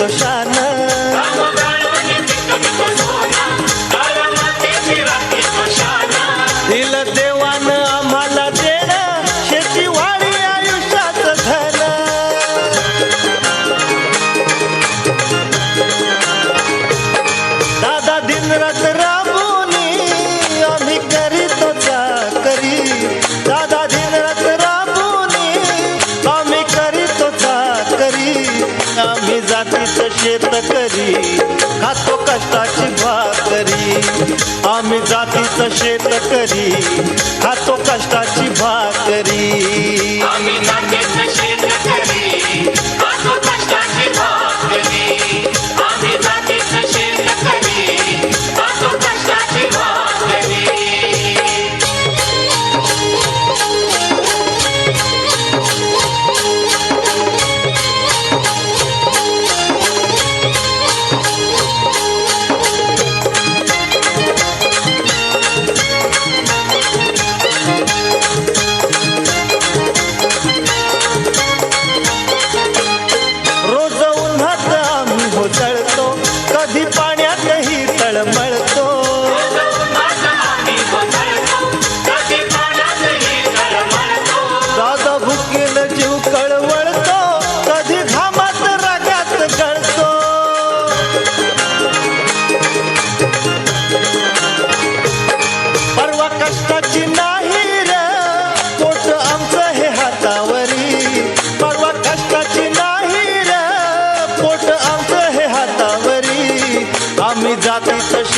तो शान दिल देवानं आम्हाला देणं शेतीवाडी आयुष्याचं धन. दादा दिन रात्र जातीचं शेतकरी खातो कष्टाची भाकरी. आम्ही जातीचं शेतकरी खातो कष्टाची भाकरी. आम्ही जातीचं शेतकरी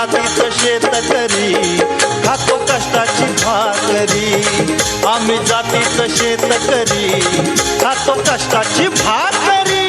आम्हीच शेत करी खातो कष्टाची भाकरी. आम्ही जातीच शेत करी खातो कष्टाची भाकरी.